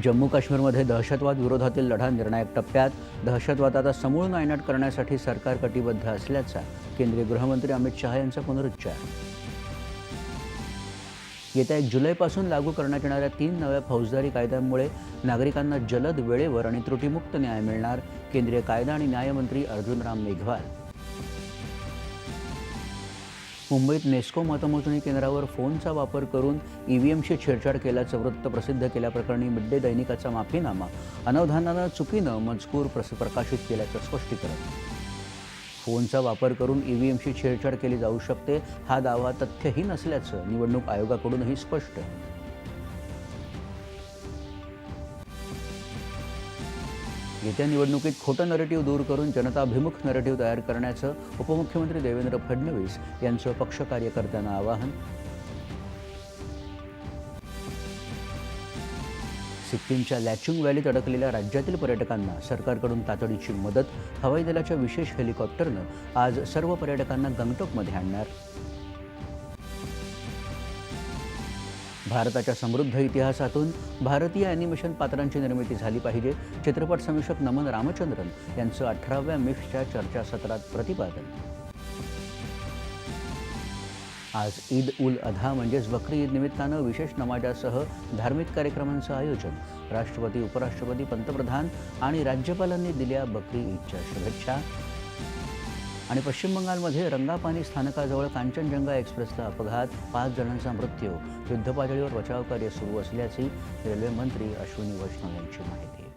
जम्मू काश्मीरमध्ये दहशतवाद विरोधातील लढा निर्णायक टप्प्यात दहशतवादाचा समूळ नायनाट करण्यासाठी सरकार कटिबद्ध असल्याचा केंद्रीय गृहमंत्री अमित शहा यांचा पुनरुच्चार. येत्या एक जुलैपासून लागू करण्यात येणाऱ्या तीन नव्या फौजदारी कायद्यांमुळे नागरिकांना जलद वेळेवर आणि त्रुटीमुक्त न्याय मिळणार केंद्रीय कायदा आणि न्यायमंत्री अर्जुन राम मेघवाल. मुंबईत नेस्को मतमोजणी केंद्रावर फोनचा वापर करून ई व्ही एमशी छेडछाड केल्याचं वृत्त प्रसिद्ध केल्याप्रकरणी मिड्डे दैनिकाचा माफीनामा. अनवधानानं चुकीनं मजकूर प्रस प्रकाशित केल्याचं स्पष्टीकरण. फोनचा वापर करून ई व्ही एमशी छेडछाड केली जाऊ शकते हा दावा तथ्यहीन असल्याचं निवडणूक आयोगाकडूनही स्पष्ट येत्या निवडणुकीत खोटं नरेटिव्ह दूर करून जनताभिमुख नरेटिव्ह तयार करण्याचं उपमुख्यमंत्री देवेंद्र फडणवीस यांचं पक्ष कार्यकर्त्यांना आवाहन. सिक्कीमच्या लॅचुंग व्हॅलीत अडकलेल्या राज्यातील पर्यटकांना सरकारकडून तातडीची मदत हवाई दलाच्या विशेष हेलिकॉप्टरनं आज सर्व पर्यटकांना गंगटोकमध्ये आणणार. भारताच्या समृद्ध इतिहासातून भारतीय ॲनिमेशन पात्रांची निर्मिती झाली पाहिजे. चित्रपट समीक्षक नमन रामचंद्रन यांचं अठराव्या मिफ्सच्या चर्चासत्रात प्रतिपादन. आज ईद उल अधा म्हणजेच बकरी ईद निमित्तानं विशेष नमाजासह धार्मिक कार्यक्रमांचं आयोजन. राष्ट्रपती उपराष्ट्रपती पंतप्रधान आणि राज्यपालांनी दिल्या बकरी ईदच्या शुभेच्छा. आणि पश्चिम बंगालमध्ये रंगापानी स्थानकाजवळ कांचनजंगा एक्सप्रेसचा अपघात पाच जणांचा मृत्यू युद्धपातळीवर बचाव कार्य सुरू असल्याची रेल्वे मंत्री अश्विनी वैष्णव यांची माहिती.